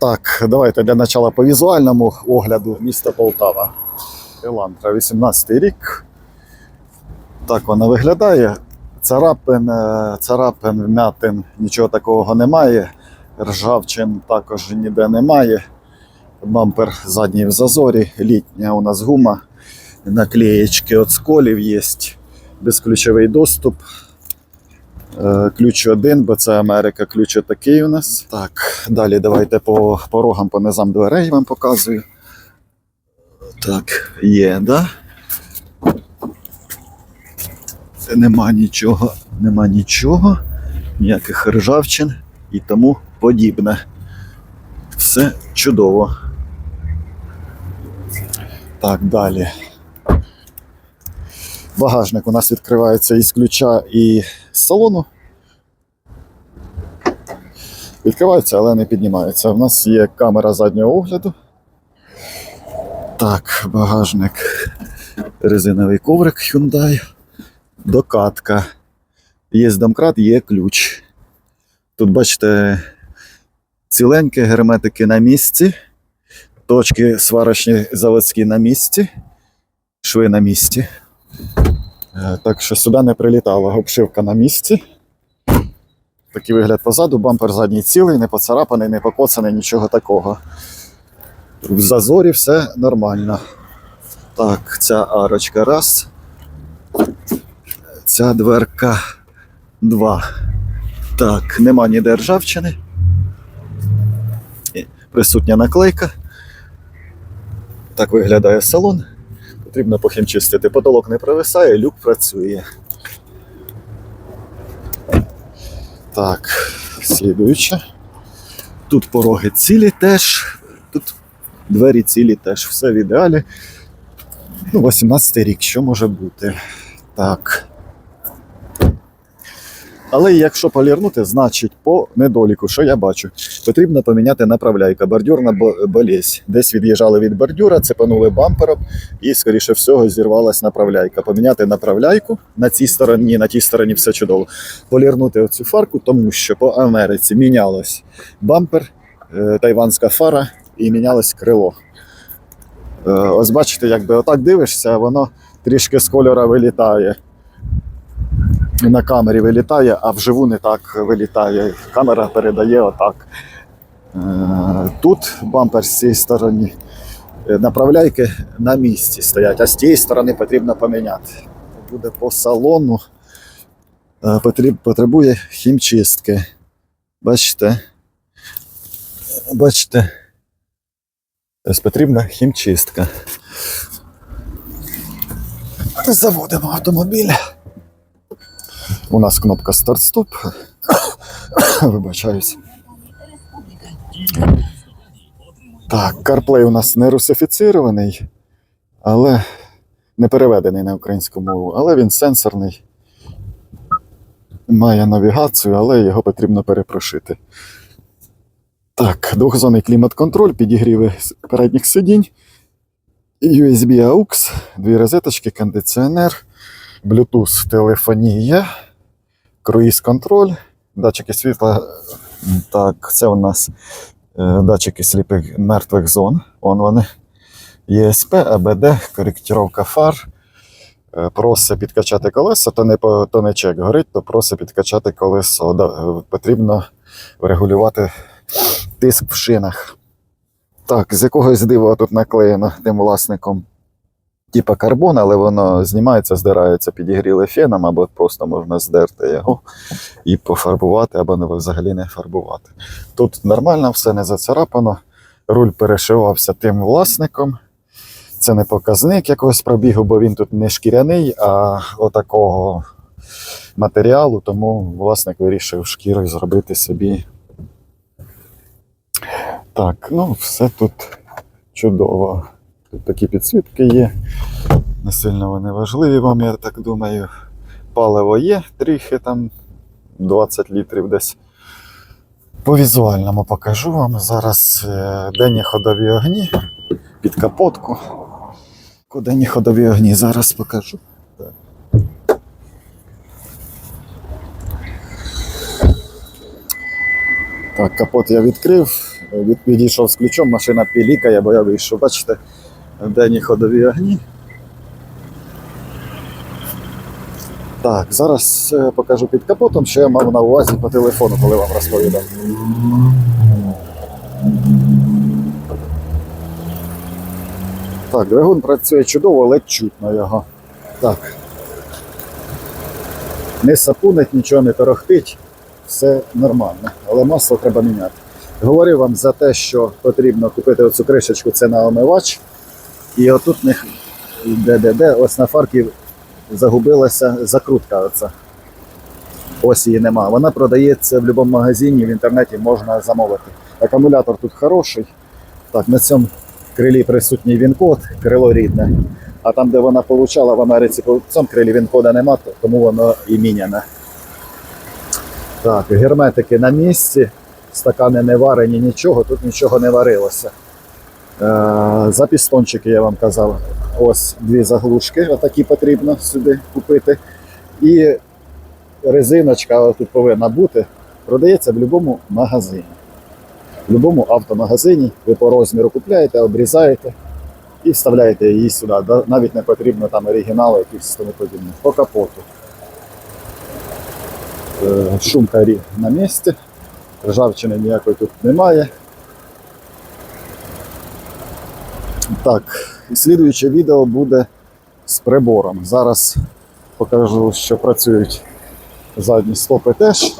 Так, давайте для начала по візуальному огляду міста Полтава. Елантра, 18 рік. Так вона виглядає. Царапин, е, царапин, вмятин, нічого такого немає. Ржавчин також ніде немає. Бампер задній в зазорі, літня у нас гума, наклеєчки від сколів є, безключовий доступ. Е, Ключ один, бо це Америка, ключ такий у нас. Так, далі давайте по порогам, по низам дверей вам показую. Так, є, да? Це нема нічого, нема нічого, ніяких ржавчин і тому подібне. Все чудово. Так, далі. Багажник у нас відкривається із ключа і з салону. Відкривається, але не піднімається. У нас є камера заднього огляду. Так, багажник. Резиновий коврик Hyundai. Докатка. Є домкрат, є ключ. Тут, бачите, ціленькі герметики на місці. Точки сварочні заводські на місці. Шви на місці. Е, Так що сюди не прилітала обшивка на місці. Такий вигляд позаду, бампер задній цілий, не поцарапаний, не покоцаний, нічого такого. В зазорі все нормально. Так, ця арочка раз. Ця дверка два. Так, нема ніде ржавчини. Присутня наклейка. Так виглядає салон. Потрібно похімчистити. Потолок не провисає, люк працює. Так, слідуюче. Тут пороги цілі теж. Тут двері цілі теж. Все в ідеалі. Ну, 18 рік, що може бути? Так. Але якщо полірнути, значить по недоліку, що я бачу, потрібно поміняти направляйка, бордюрна бо- болість. Десь від'їжджали від бордюра, цепанули бампером і, скоріше всього, зірвалась направляйка. Поміняти направляйку на цій стороні, на тій стороні все чудово. Полірнути оцю фарку, тому що по Америці мінялось бампер, е, тайванська фара і мінялось крило. Е, Ось бачите, якби отак дивишся, воно трішки з кольора вилітає. На камері вилітає, а вживу не так вилітає. Камера передає отак. Е, Тут бампер з цієї сторони. е, Направляйки на місці стоять, а з тієї сторони потрібно поміняти. Буде по салону. е, Потребує хімчистки. Бачите? Бачите? Ось потрібна хімчистка. Заводимо автомобіль. У нас кнопка старт-стоп. Вибачаюсь. Так, CarPlay у нас не русифіцірований, але не переведений на українську мову, але він сенсорний. Має навігацію, але його потрібно перепрошити. Так, двохзонний клімат-контроль, підігріви передніх сидінь, USB AUX, дві розеточки, кондиціонер, Bluetooth телефонія, круїз-контроль, датчики світла. Так, це у нас е, датчики сліпих мертвих зон. Вон вони. ЄСП, АБД, коректировка фар. Е, Просить підкачати колеса, то не, то не чек горить, то просить підкачати колесо. Да, е, Потрібно регулювати тиск в шинах. Так, з якогось дива тут наклеєно тим власником. Типа карбон, але воно знімається, здирається, підігріли феном, або просто можна здерти його і пофарбувати, або взагалі не фарбувати. Тут нормально все не зацарапано. Руль перешивався тим власником. Це не показник якогось пробігу, бо він тут не шкіряний, а отакого матеріалу, тому власник вирішив шкірою зробити собі. Так, ну все тут чудово. Тут такі підсвітки є. Не сильно вони важливі вам, я так думаю. Паливо є, трохи там 20 літрів десь. По візуальному покажу вам. Зараз е, денні ходові огні під капотку. Денні ходові огні зараз покажу. Так. Капот я відкрив. Від, відійшов з ключом, машина пілікає, бо я вийшов. Бачите, денні ходові огні. Так, зараз е, покажу під капотом, що я мав на увазі по телефону, коли вам розповідав. Так, двигун працює чудово, ледь чутно його. Так. Не сапунить, нічого не торохтить, все нормально, але масло треба міняти. Говорив вам за те, що потрібно купити оцю кришечку, це на омивач. І отут не де-де-де, ось на фаркі загубилася закрутка. Оця. Ось її нема. Вона продається в будь-якому магазині, в інтернеті можна замовити. Акумулятор тут хороший. Так, на цьому крилі присутній він-код, крило рідне. А там, де вона получала в Америці, по цьому крилі він-кода нема, тому воно і міняне. Так, герметики на місці, стакани не варені, нічого, тут нічого не варилося. Е, за пістончики я вам казав. Ось дві заглушки, отакі потрібно сюди купити. І резиночка тут повинна бути. Продається в будь-якому магазині. В будь-якому автомагазині ви по розміру купляєте, обрізаєте і вставляєте її сюди. Навіть не потрібно там оригінали якісь тому подібне. По капоту. Е, Шумка на місці. Ржавчини ніякої тут немає. Так, і слідуюче відео буде з прибором. Зараз покажу, що працюють задні стопи теж.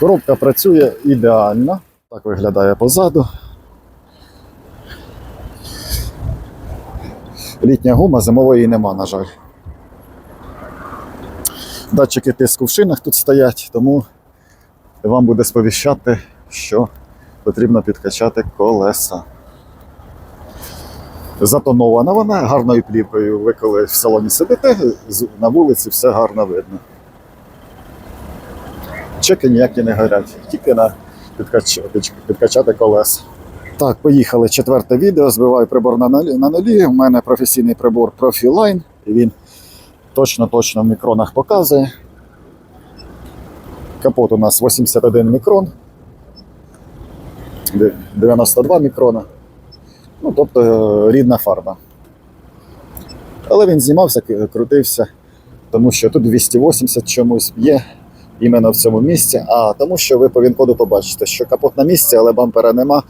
Коробка працює ідеально. Так виглядає позаду. Літня гума, зимової нема, на жаль. Датчики тиску в шинах тут стоять, тому вам буде сповіщати, що потрібно підкачати колеса. Затонована вона гарною плівкою. Ви коли в салоні сидите, на вулиці все гарно видно. Чеки ніякі не горять, тільки на підкач... підкачати колеса. Так, поїхали. Четверте відео. Збиваю прибор на нулі. На нулі. У мене професійний прибор Profiline. І він точно-точно в мікронах показує. Капот у нас 81 мікрон. 92 мікрона. Ну, тобто е, рідна фарба. Але він знімався, крутився, тому що тут 280 чомусь є іменно в цьому місці. А тому що ви по він-коду побачите, що капот на місці, але бампера нема.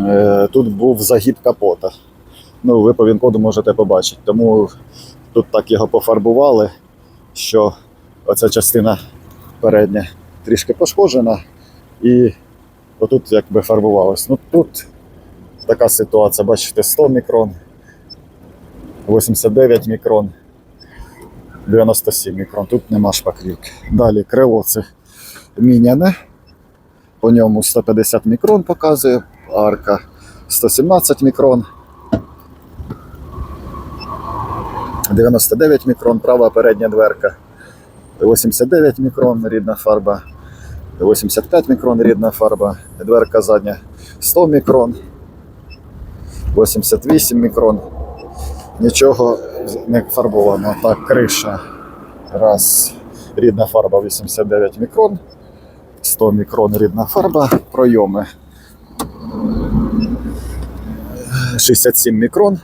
Е, Тут був загиб капота. Ну, ви по він-коду можете побачити. Тому тут так його пофарбували, що оця частина передня трішки пошкоджена, і отут якби фарбувалось. Ну тут така ситуація, бачите, 100 мікрон, 89 мікрон, 97 мікрон. Тут нема шпаклівки. Далі крило це міняне. По ньому 150 мікрон показує, арка 117 мікрон. 99 мікрон, права передня дверка. 89 мікрон рідна фарба. 85 мікрон рідна фарба. Дверка задня 100 мікрон. 88 мікрон. Нічого не фарбовано. Так, криша. Раз. Рідна фарба 89 мікрон. 100 мікрон рідна фарба. Пройоми. 67 мікрон.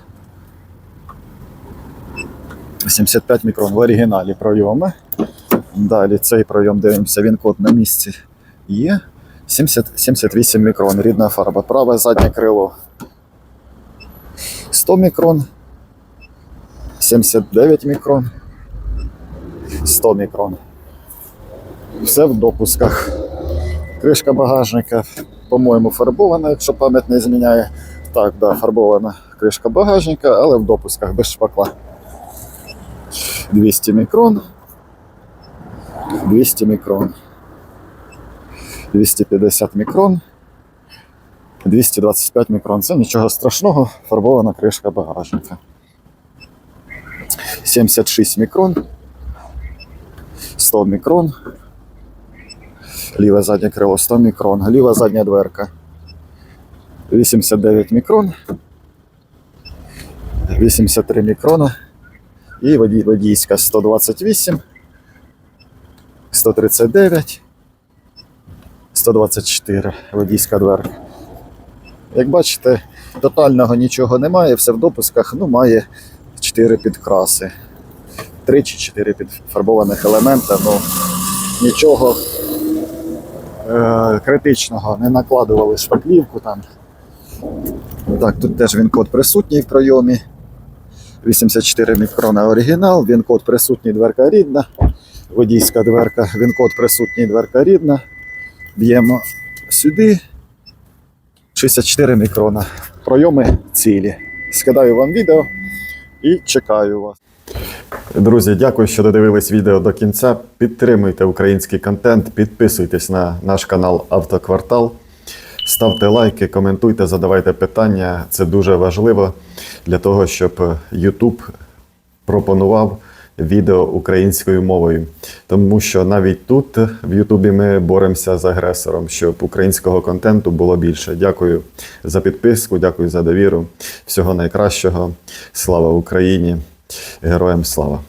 75 мікрон в оригіналі пройоми. Далі цей пройом дивимося, він код на місці є. 70, 78 мікрон, рідна фарба. Праве заднє крило 100 мікрон. 79 мікрон. 100 мікрон. Все в допусках. Кришка багажника, по-моєму, фарбована, якщо пам'ять не зміняє. Так, да, фарбована кришка багажника, але в допусках без шпакла. 200 мікрон. 200 мікрон. 250 мікрон. 225 мікрон. Це нічого страшного, фарбована кришка багажника. 76 мікрон. 100 мікрон. Ліве заднє крило 100 мікрон. Ліва задня дверка. 89 мікрон. 83 мікрона. І водій, водійська 128. 139. 124 водійська дверка. Як бачите, тотального нічого немає, все в допусках, ну, має 4 підкраси. 3 чи 4 підфарбованих елемента, ну нічого е- критичного, не накладували шпаклівку там. Так, тут теж він код присутній в пройомі. 84 мікрона оригінал, він код присутній дверка рідна, водійська дверка, він код присутній дверка рідна. Б'ємо сюди. 64 мікрона. Пройоми цілі. Скидаю вам відео і чекаю вас. Друзі, дякую, що додивились відео до кінця. Підтримуйте український контент, підписуйтесь на наш канал Автоквартал. Ставте лайки, коментуйте, задавайте питання. Це дуже важливо для того, щоб YouTube пропонував відео українською мовою. Тому що навіть тут, в Ютубі, ми боремося з агресором, щоб українського контенту було більше. Дякую за підписку, дякую за довіру. Всього найкращого. Слава Україні! Героям слава!